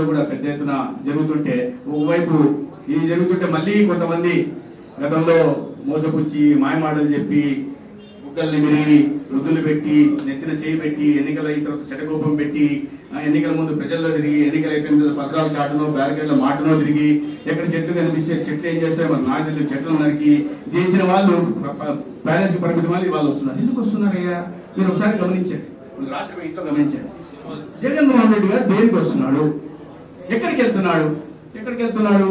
గతంలో కూడా పెద్ద ఎత్తున జరుగుతుంటే ఒకవైపు ఇది జరుగుతుంటే మళ్ళీ కొంతమంది గతంలో మోసపుచ్చి మాయమాటలు చెప్పి బుగ్గల్ని విరిగి వృద్ధులు పెట్టి నెత్తిన చేయి పెట్టి ఎన్నికల అయిన తర్వాత శటకోపం పెట్టి ఎన్నికల ముందు ప్రజల్లో తిరిగి ఎన్నికల అయిపోయిన తర్వాత పథకాల చాటునో బ్యారికేడ్ల మాటనో తిరిగి ఎక్కడ చెట్లు కనిపిస్తే చెట్లు ఏం చేస్తాయో? మరి నాకు తెలియదు చెట్లు నరికి చేసిన వాళ్ళు ప్యాలెస్ పరిమితి వాళ్ళు వాళ్ళు వస్తున్నారు. ఎందుకు వస్తున్నారయ్యా? మీరు ఒకసారి గమనించండి. రాత్రి ఇంట్లో గమనించండి. జగన్మోహన్ రెడ్డి గారు దేనికి వస్తున్నాడు? ఎక్కడికి వెళ్తున్నాడు ఎక్కడికి వెళ్తున్నాడు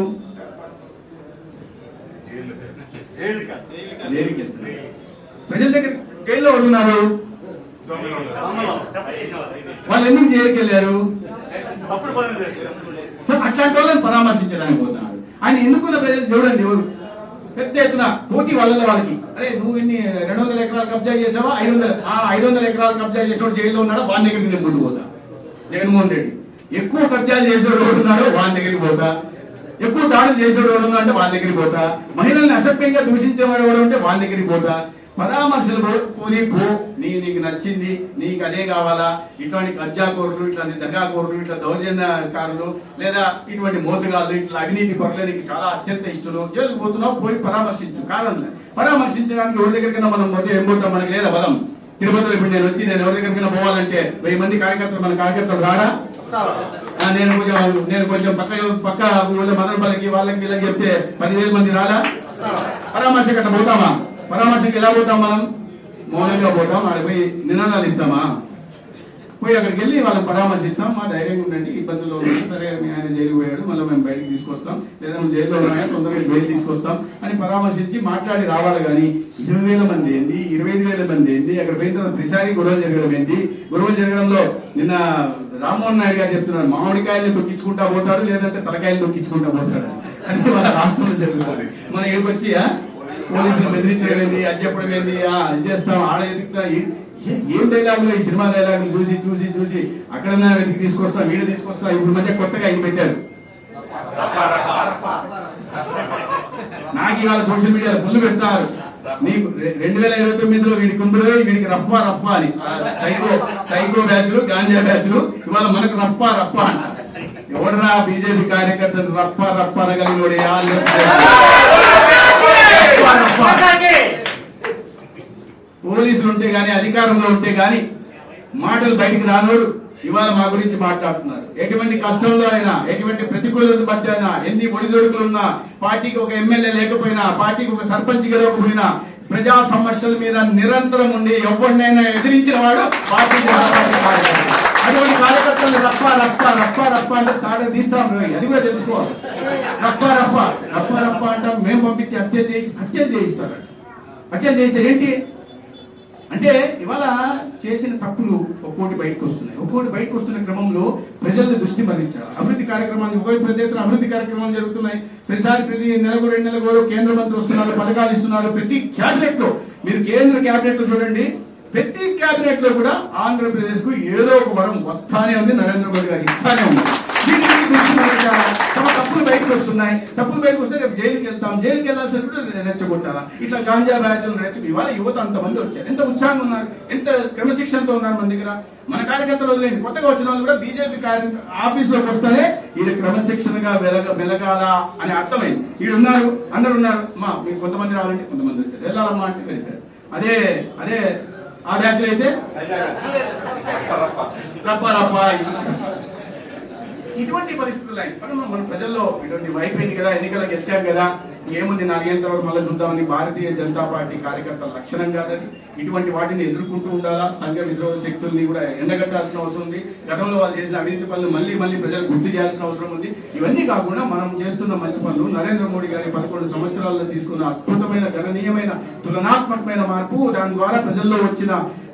వెళ్తున్నాడు ప్రజల దగ్గర జైల్లో ఉన్నారు? వాళ్ళు ఎందుకు జైలుకి వెళ్ళారు అట్లాంటి వాళ్ళని పరామర్శించడానికి పోతున్నాడు. ఆయన ఎందుకున్న ప్రజలు చూడండి ఎవరు? పెద్ద ఎత్తున పోటీ వాళ్ళ వాళ్ళకి. అరే నువ్వు ఎన్ని రెండు వందల ఎకరాలు కబ్జా చేసావా? ఐదు వందల ఆ ఐదు వందల ఎకరాలు కబ్జా చేసేవాడు జైల్లో ఉన్నాడా? వాళ్ళ దగ్గరికి నేను ముందు పోతా జగన్మోహన్ రెడ్డి. ఎక్కువ కబ్జాలు చేసేవాడు ఎవడు ఉన్నాడో వాళ్ళ దగ్గరికి పోతా. ఎక్కువ దాడులు చేసేవాడు ఎవడు అంటే వాళ్ళ దగ్గరికి పోతా. మహిళల్ని అసభ్యంగా దూషించేవాడు ఎవడు ఉంటే వాళ్ళ దగ్గరికి పోతా. పరామర్శలు పోనీ పో నీ నీకు నచ్చింది నీకు అదే కావాలా? ఇటువంటి కబ్జాకోరులు ఇట్లాంటి దగాకోరులు ఇట్లా దౌర్జన్యకారులు లేదా ఇటువంటి మోసగాళ్ళు ఇట్లా అవినీతి పరులు నీకు చాలా అత్యంత ఇష్టలు. జైలుకు పోతున్నావు పోయి పరామర్శించు. కారణం పరామర్శించడానికి ఎవరి దగ్గరికైనా మనం పోతే ఏం పోతాం? మనకి లేదా బలం. తిరుపతిలో ఇప్పుడు నేను వచ్చి నేను ఎవరి దగ్గరికైనా పోవాలంటే వెయ్యి మంది కార్యకర్తలు మన కార్యకర్తలు రాడా? నేను కొంచెం నేను కొంచెం పక్క పక్క ఊళ్ళో మదనపల్లికి వాళ్ళకి ఇలా చెప్తే పదివేల మంది రాలా? పరామర్శకు అట్లా పోతామా? పరామర్శకి ఎలా పోతాం మనం? మౌనంగా పోతాం ఆడ పోయి నినాదాలు ఇస్తామా? పోయి అక్కడికి వెళ్ళి వాళ్ళని పరామర్శిస్తాం. మా ధైర్యంగా ఉండండి ఇబ్బందుల్లో ఉన్నాం. సరే మీ ఆయన జైలు పోయాడు మళ్ళీ మేము బయటకు తీసుకొస్తాం. లేదా మేము జైల్లో ఉన్నాయా తొందరగా బయలు తీసుకొస్తాం అని పరామర్శించి మాట్లాడి రావాలి కానీ ఇరవై వేల మంది ఏంది ఇరవై ఐదు వేల మంది ఏంది అక్కడ పోయిన తర్వాత ప్రతిసారి గొడవలు జరగడం ఏంది? గొడవలు జరగడంలో నిన్న రామ్మోహన్ నాయుడు గారు చెప్తున్నారు మామిడికాయలు తొక్కించుకుంటా పోతాడు లేదంటే తలకాయలు తొక్కించుకుంటా పోతాడు అని. మన రాష్ట్రంలో జరుగుతుంది. మన ఏడుకొచ్చి పోలీసులు బెదిరించడం ఏంది అది చెప్పడం ఏంది ఆ, ఇది చేస్తాం ఆడ ఎదుగుతా ఏం డైలాగులు ఈ సినిమా డైలాగులు చూసి చూసి చూసి అక్కడన్నా వెతికి తీసుకొస్తా వీడియో తీసుకొస్తా ఇప్పుడు మధ్య కొత్తగా ఇది పెట్టారు. నాకు ఇవాళ సోషల్ మీడియాలో ఫుల్ పెడతారు. నీకు రెండు వేల ఇరవై తొమ్మిదిలో వీడికి ఉందో వీడికి రఫ్ఫా రఫ్ఫా అని. సైకో సైకో బ్యాచ్లు గాంజా బ్యాచ్లు ఇవాళ మనకు రఫ్ఫా రఫ్ఫా అంట ఎవడరా బీజేపీ కార్యకర్తలు రప్ప రప్ప అనగలిగినోడే ఆ లెఫ్ట్ రప్ప రప్ప. పోలీసులు ఉంటే కానీ అధికారంలో ఉంటే కానీ మాటలు బయటికి రానోడు ఇవాళ మా గురించి మాట్లాడుతున్నారు. ఎటువంటి కష్టంలో అయినా ఎటువంటి ప్రతికూలత మధ్య అయినా ఎన్ని ఒడిదొడుకులు ఉన్నా పార్టీకి ఒక ఎమ్మెల్యే లేకపోయినా పార్టీకి ఒక సర్పంచ్ గెలవకపోయినా ప్రజా సమస్యల మీద నిరంతరం ఉండి ఎవరినైనా ఎదిరించిన వాడు పార్టీ అటువంటి కార్యకర్తలు రప్ప రప్ప రప్ప రప్ప అంటే తాడ తీస్తాం అది కూడా తెలుసుకోవాలి. రప్ప రప్ప రప్ప రప్ప అంటే. మేము పంపించి హత్య చేయించి హత్య చేయిస్తారు హత్య చేస్తే ఏంటి? అంటే ఇవాళ చేసిన తప్పులు ఒక్కోటి బయటకు వస్తున్నాయి. ఒక్కోటి బయటకు వస్తున్న క్రమంలో ప్రజల దృష్టి మరలించాలి అభివృద్ధి కార్యక్రమాలు ఒకవైపు పెద్ద ఎత్తున అభివృద్ధి కార్యక్రమాలు జరుగుతున్నాయి. ప్రతిసారి ప్రతి నెలకు రెండు నెలలకు కేంద్ర మంత్రి వస్తున్నారు పథకాలు ఇస్తున్నారు. ప్రతి క్యాబినెట్లో మీరు కేంద్ర క్యాబినెట్లో చూడండి ప్రతి క్యాబినెట్లో కూడా ఆంధ్రప్రదేశ్కు ఏదో ఒక వరం వస్తానే ఉంది. నరేంద్ర మోడీ గారు ఇస్తానే ఉన్నారు. వీటిని దృష్టి తమ తప్పులు బయటకు వస్తున్నాయి తప్పులు బయటకు వస్తే రేపు జైలుకి వెళ్తాం జైలుకి వెళ్ళాల్సిన కూడా రెచ్చగొట్టాలా ఇట్లా గాంజా బ్యాచ్లు రెచ్చ ఇవాళ యువత అంతమంది వచ్చారు ఎంత ఉత్సాహంగా ఉన్నారు ఎంత క్రమశిక్షణతో ఉన్నారు మన దగ్గర మన కార్యకర్తలు వదిలేండి కొత్తగా వచ్చిన వాళ్ళు కూడా బీజేపీ కార్య ఆఫీస్లోకి వస్తేనే ఈడ క్రమశిక్షణగా వెలగ వెలగాల అని అర్థమైంది ఈడు ఉన్నారు అందరు ఉన్నారు మా మీరు కొంతమంది రావాలంటే కొంతమంది వచ్చారు వెళ్ళాలమ్మా అంటే వెళ్ళారు అదే అదే ఆ బ్యాచ్లు అయితే రప్ప రప్ప. ఇటువంటి పరిస్థితులు మన ప్రజల్లో ఇటువంటి అయిపోయింది కదా ఎన్నికలు గెలిచాం కదా ఏముంది నాలుగేళ్ళ తర్వాత మళ్ళీ చూద్దామని భారతీయ జనతా పార్టీ కార్యకర్తల లక్షణం కాదని ఇటువంటి వాటిని ఎదుర్కొంటూ ఉండాలా? సంఘ విద్రోహ శక్తుల్ని కూడా ఎండగట్టాల్సిన అవసరం ఉంది. గతంలో వాళ్ళు చేసిన అవినీతి పనులు మళ్ళీ మళ్ళీ ప్రజలు గుర్తు చేయాల్సిన అవసరం ఉంది. ఇవన్నీ కాకుండా మనం చేస్తున్న మంచి పనులు నరేంద్ర మోడీ గారి పదకొండు సంవత్సరాల్లో తీసుకున్న అద్భుతమైన గణనీయమైన తులనాత్మకమైన మార్పు దాని ద్వారా ప్రజల్లో వచ్చిన